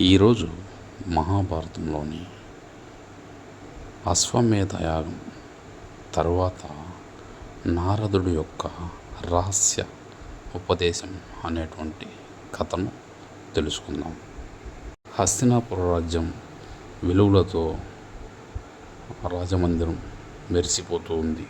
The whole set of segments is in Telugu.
ఈరోజు మహాభారతంలోని అశ్వమేధ యాగం తరువాత నారదుడు యొక్క రహస్య ఉపదేశం అనేటువంటి కథను తెలుసుకుందాం. హస్తినాపుర రాజ్యం వెలుగులతో రాజమందిరం మెరిసిపోతూ ఉంది.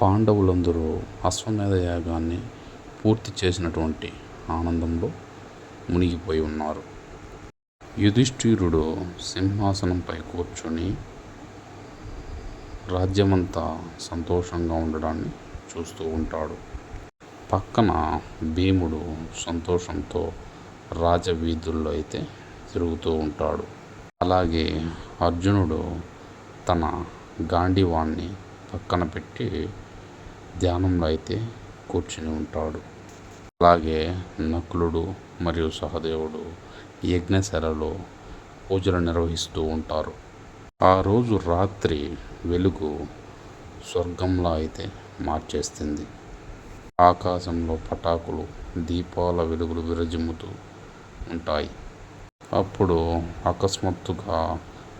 పాండవులందరూ అశ్వమేధ యాగాన్ని పూర్తి చేసినటువంటి ఆనందంలో మునిగిపోయి ఉన్నారు. యుధిష్ఠిరుడు సింహాసనంపై కూర్చొని రాజ్యమంతా సంతోషంగా ఉండడాన్ని చూస్తూ ఉంటాడు. పక్కన భీముడు సంతోషంతో రాజవీధుల్లో అయితే తిరుగుతూ ఉంటాడు. అలాగే అర్జునుడు తన గాంధీవాన్ని పక్కన పెట్టి ధ్యానంలో అయితే కూర్చుని ఉంటాడు. అలాగే నకులుడు మరియు సహదేవుడు యజ్ఞశాలలో పూజలు నిర్వహిస్తూ ఉంటారు. ఆ రోజు రాత్రి వెలుగు స్వర్గంలో అయితే మార్చేస్తుంది. ఆకాశంలో పటాకులు దీపాల వెలుగులు విరజిమ్ముతూ ఉంటాయి. అప్పుడు అకస్మాత్తుగా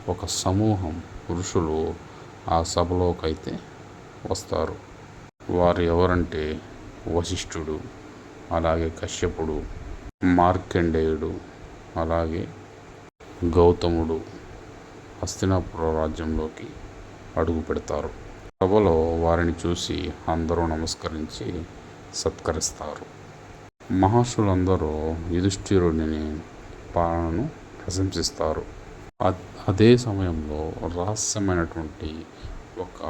ఒక సమూహం పురుషులు ఆ సభలోకైతే వస్తారు. వారు ఎవరంటే వశిష్ఠుడు అలాగే కశ్యపుడు మార్కండేయుడు అలాగే గౌతముడు హస్తినాపుర రాజ్యంలోకి అడుగు పెడతారు. సభలో వారిని చూసి అందరూ నమస్కరించి సత్కరిస్తారు. మహర్షులందరూ యుధిష్ఠిరుడిని పాలనను ప్రశంసిస్తారు. అదే సమయంలో రహస్యమైనటువంటి ఒక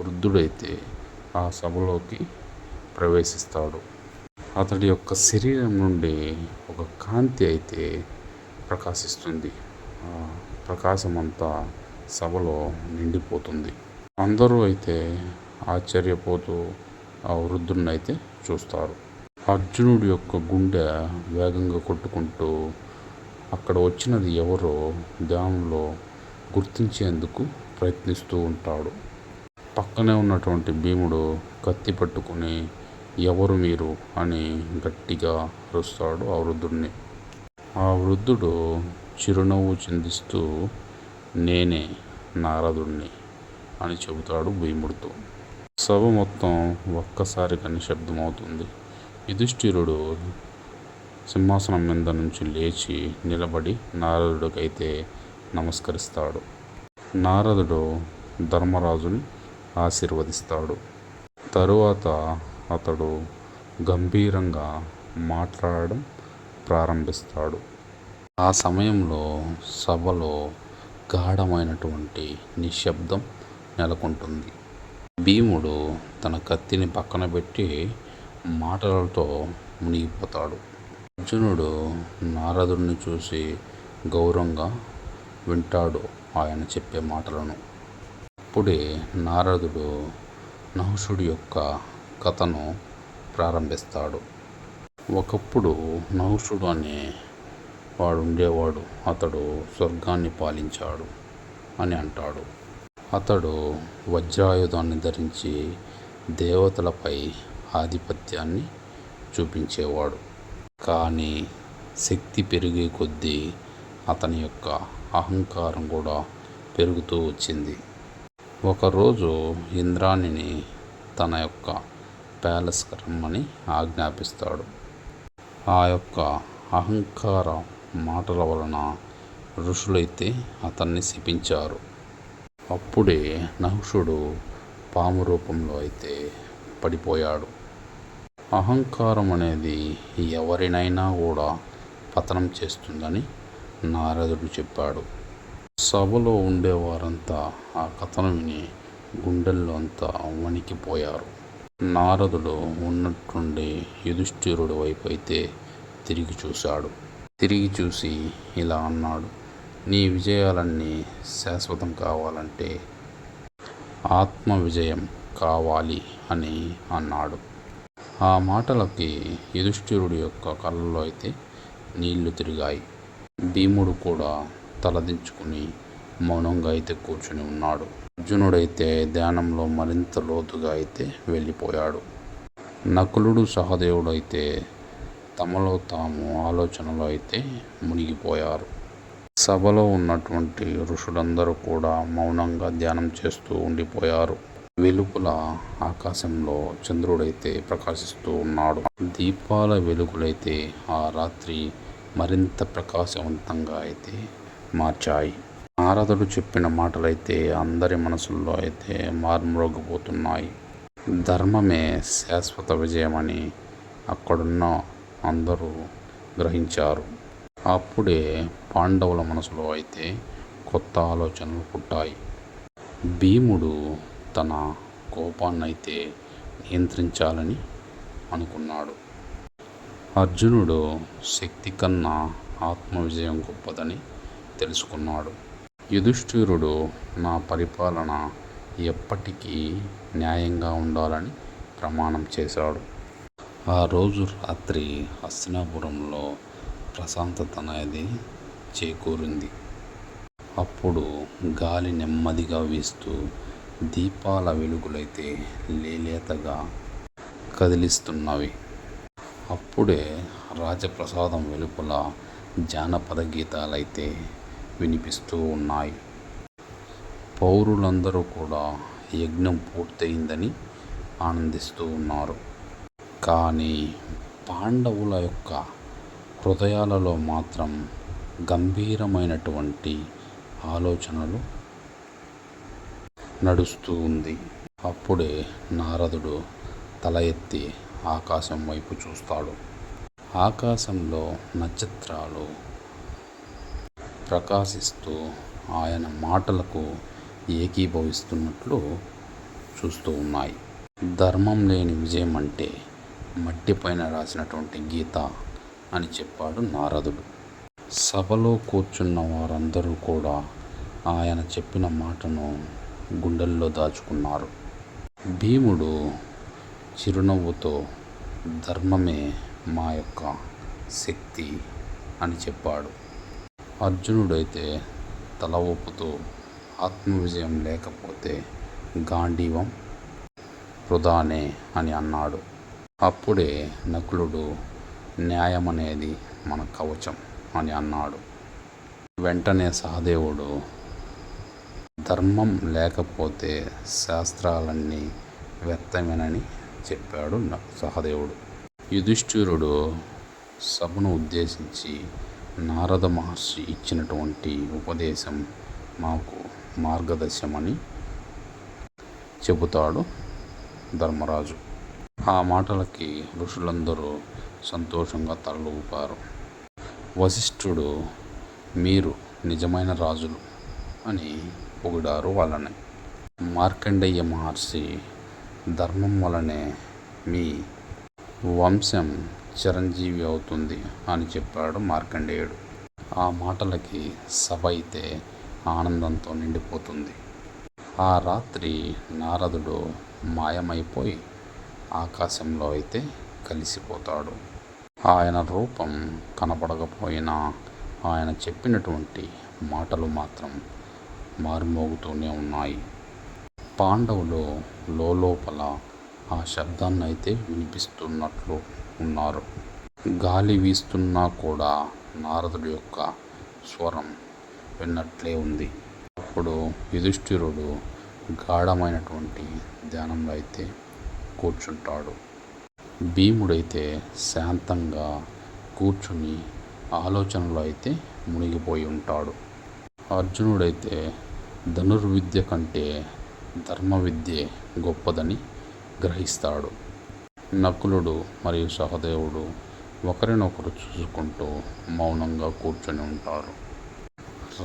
వృద్ధుడైతే ఆ సభలోకి ప్రవేశిస్తాడు. అతడి యొక్క శరీరం నుండి ఒక కాంతి అయితే ప్రకాశిస్తుంది. ఆ ప్రకాశం అంతా సభలో నిండిపోతుంది. అందరూ అయితే ఆశ్చర్యపోతూ ఆ వృద్ధుడిని అయితే చూస్తారు. అర్జునుడి యొక్క గుండె వేగంగా కొట్టుకుంటూ అక్కడ వచ్చినది ఎవరో ధ్యానంలో గుర్తించేందుకు ప్రయత్నిస్తూ ఉంటాడు. పక్కనే ఉన్నటువంటి భీముడు కత్తి పట్టుకుని ఎవరు మీరు అని గట్టిగా అరుస్తాడు ఆ వృద్ధుడిని ఆ వృద్ధుడు చిరునవ్వు చిందిస్తూ నేనే నారదుణ్ణి అని చెబుతాడు భీముడితో సభ మొత్తం ఒక్కసారిగా నిశ్శబ్దమవుతుంది యుధిష్ఠిరుడు సింహాసనం మీద నుంచి లేచి నిలబడి నారదుడికైతే నమస్కరిస్తాడు. నారదుడు ధర్మరాజుని ఆశీర్వదిస్తాడు. తరువాత అతడు గంభీరంగా మాట్లాడడం ప్రారంభిస్తాడు. ఆ సమయంలో సభలో గాఢమైనటువంటి నిశ్శబ్దం నెలకొంటుంది. భీముడు తన కత్తిని పక్కన పెట్టి మాటలతో మునిగిపోతాడు. అర్జునుడు నారదుడిని చూసి గౌరవంగా వింటాడు ఆయన చెప్పే మాటలను. అప్పుడే నారదుడు నహుషుడి యొక్క కథను ప్రారంభిస్తాడు. ఒకప్పుడు నహుషుడు అనే వాడు ఉండేవాడు అతడు స్వర్గాన్ని పాలించాడు అని అంటాడు. అతడు వజ్రాయుధాన్ని ధరించి దేవతలపై ఆధిపత్యాన్ని చూపించేవాడు. కానీ శక్తి పెరిగే కొద్దీ అతని యొక్క అహంకారం కూడా పెరుగుతూ వచ్చింది. ఒకరోజు ఇంద్రాణిని తన యొక్క ప్యాలెస్కి రమ్మని ఆజ్ఞాపిస్తాడు. ఆ యొక్క అహంకార మాటల వలన ఋషులైతే అతన్ని శపించారు. అప్పుడే నహుషుడు పాము రూపంలో అయితే పడిపోయాడు. అహంకారం అనేది ఎవరినైనా కూడా పతనం చేస్తుందని నారదుడు చెప్పాడు. సభలో ఉండేవారంతా ఆ కథను విని గుండెల్లో అంతా వణికిపోయారు. నారదుడు ఉన్నట్టుండి యుధిష్ఠిరుడి వైపు అయితే తిరిగి చూశాడు. తిరిగి చూసి ఇలా అన్నాడు నీ విజయాలన్నీ శాశ్వతం కావాలంటే ఆత్మ విజయం కావాలి అని అన్నాడు. ఆ మాటలకి యుధిష్ఠిరుడి యొక్క కళ్ళలో అయితే నీళ్ళు తిరిగాయి. భీముడు కూడా తలదించుకుని మౌనంగా అయితే కూర్చుని ఉన్నాడు. అర్జునుడైతే ధ్యానంలో మరింత లోతుగా అయితే వెళ్ళిపోయాడు. నకులుడు సహదేవుడు అయితే తమలో తాము ఆలోచనలో అయితే మునిగిపోయారు. సభలో ఉన్నటువంటి ఋషులందరూ కూడా మౌనంగా ధ్యానం చేస్తూ ఉండిపోయారు. వెలుపుల ఆకాశంలో చంద్రుడైతే ప్రకాశిస్తూ ఉన్నాడు. దీపాల వెలుగులైతే ఆ రాత్రి మరింత ప్రకాశవంతంగా అయితే మార్చాయి. నారదుడు చెప్పిన మాటలైతే అందరి మనసుల్లో అయితే మార్మోగిపోతున్నాయి ధర్మమే శాశ్వత విజయమని అక్కడున్న అందరూ గ్రహించారు. అప్పుడే పాండవుల మనసులో అయితే కొత్త ఆలోచనలు పుట్టాయి. భీముడు తన కోపాన్నైతే నియంత్రించాలని అనుకున్నాడు. అర్జునుడు శక్తి కన్నా ఆత్మ విజయం గొప్పదని తెలుసుకున్నాడు. యుధిష్ఠిరుడు నా పరిపాలన ఎప్పటికీ న్యాయంగా ఉండాలని ప్రమాణం చేశాడు. ఆ రోజు రాత్రి హస్తినాపురంలో ప్రశాంతత అనేది చేకూరింది. అప్పుడు గాలి నెమ్మదిగా వీస్తూ దీపాల వెలుగులైతే లేలేతగా కదిలిస్తున్నవి. అప్పుడే రాజప్రసాదం వెలుపల జానపద గీతాలైతే వినిపిస్తూ ఉన్నాయి పౌరులందరూ కూడా యజ్ఞం పూర్తయిందని ఆనందిస్తూ ఉన్నారు కానీ పాండవుల యొక్క హృదయాలలో మాత్రం గంభీరమైనటువంటి ఆలోచనలు నడుస్తూ ఉంది. అప్పుడే నారదుడు తల ఎత్తి ఆకాశం వైపు చూస్తాడు. ఆకాశంలో నక్షత్రాలు ప్రకాశిస్తూ ఆయన మాటలకు ఏకీభవిస్తున్నట్లు చూస్తూ ఉన్నాయి. ధర్మం లేని విజయం అంటే మట్టిపైన రాసినటువంటి గీత అని చెప్పాడు నారదుడు. సభలో కూర్చున్న వారందరూ కూడా ఆయన చెప్పిన మాటను గుండెల్లో దాచుకున్నారు. భీముడు చిరునవ్వుతో ధర్మమే మా యొక్క శక్తి అని చెప్పాడు. అర్జునుడైతే తల ఊపుతూ ఆత్మవిజయం లేకపోతే గాంధీవం వృధానే అని అన్నాడు. అప్పుడే నకులుడు న్యాయం అనేది మన కవచం అని అన్నాడు. వెంటనే సహదేవుడు ధర్మం లేకపోతే శాస్త్రాలన్నీ వ్యర్థమేనని చెప్పాడు న- సహదేవుడు. యుధిష్ఠిరుడు సభను ఉద్దేశించి నారద మహర్షి ఇచ్చినటువంటి ఉపదేశం మాకు మార్గదర్శమని చెబుతాడు ధర్మరాజు. ఆ మాటలకి ఋషులందరూ సంతోషంగా తలలు ఊపారు వశిష్ఠుడు మీరు నిజమైన రాజులు అని పొగిడారు వాళ్ళని. మార్కండేయ మహర్షి ధర్మం వలనే మీ వంశం చిరంజీవి అవుతుంది అని చెప్పాడు మార్కండేయుడు. ఆ మాటలకి సభ అయితే ఆనందంతో నిండిపోతుంది. ఆ రాత్రి నారదుడు మాయమైపోయి ఆకాశంలో అయితే కలిసిపోతాడు. ఆయన రూపం కనపడకపోయినా ఆయన చెప్పినటువంటి మాటలు మాత్రం మారుమోగుతూనే ఉన్నాయి. పాండవులు లోపల ఆ శబ్దాన్ని అయితే వినిపిస్తున్నట్లు ఉన్నారు. గాలి వీస్తున్నా కూడా నారదుడి యొక్క స్వరం విన్నట్లే ఉంది. అప్పుడు యుధిష్ఠిరుడు గాఢమైనటువంటి ధ్యానంలో అయితే కూర్చుంటాడు. భీముడైతే శాంతంగా కూర్చుని ఆలోచనలో అయితే మునిగిపోయి ఉంటాడు. అర్జునుడైతే ధనుర్విద్య కంటే ధర్మ విద్యే గొప్పదని గ్రహిస్తాడు. నకులుడు మరియు సహదేవుడు ఒకరినొకరు చూసుకుంటూ మౌనంగా కూర్చొని ఉంటారు.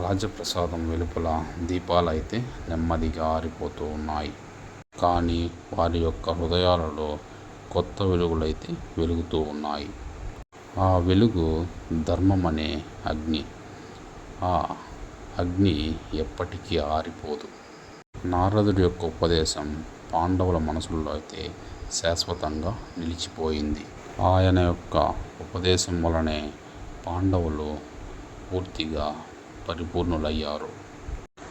రాజప్రసాదం వెలుపల దీపాలు అయితే నెమ్మదిగా ఆరిపోతూ ఉన్నాయి. కానీ వారి యొక్క హృదయాలలో కొత్త వెలుగులైతే వెలుగుతూ ఉన్నాయి. ఆ వెలుగు ధర్మం అనే అగ్ని. ఆ అగ్ని ఎప్పటికీ ఆరిపోదు. నారదుడి యొక్క ఉపదేశం పాండవుల మనసుల్లో అయితే శాశ్వతంగా నిలిచిపోయింది. ఆయన యొక్క ఉపదేశం వలనే పాండవులు పూర్తిగా పరిపూర్ణులయ్యారు.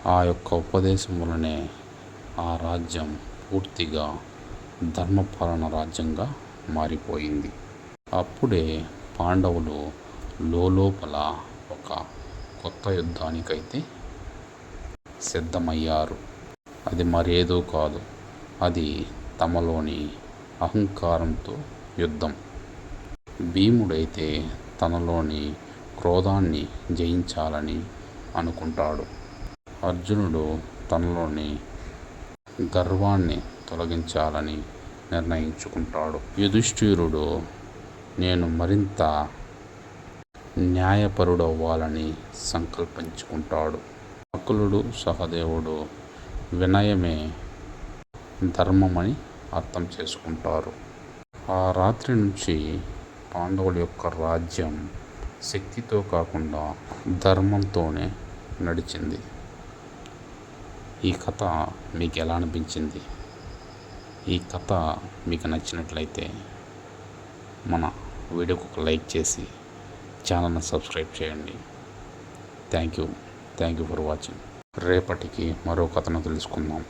ఆ యొక్క ఉపదేశం వలనే ఆ రాజ్యం పూర్తిగా ధర్మపాలన రాజ్యంగా మారిపోయింది. అప్పుడే పాండవులు లోపల ఒక కొత్త యుద్ధానికైతే సిద్ధమయ్యారు. అది మరేదో కాదు. అది తమలోని అహంకారంతో యుద్ధం. భీముడైతే తనలోని క్రోధాన్ని జయించాలని అనుకుంటాడు. అర్జునుడు తనలోని గర్వాన్ని తొలగించాలని నిర్ణయించుకుంటాడు. యుధిష్ఠిరుడు నేను మరింత న్యాయపరుడవ్వాలని సంకల్పించుకుంటాడు. అకులుడు సహదేవుడు వినయమే ధర్మమని అర్థం చేసుకుంటారు. ఆ రాత్రి నుంచి పాండవుల యొక్క రాజ్యం శక్తితో కాకుండా ధర్మంతోనే నడిచింది. ఈ కథ మీకు ఎలా అనిపించింది? ఈ కథ మీకు నచ్చినట్లయితే మన వీడియోకి ఒక లైక్ చేసి ఛానల్ని సబ్స్క్రైబ్ చేయండి. Thank you. Thank you for watching. రేపటికి మరో కథను తెలుసుకుందాం.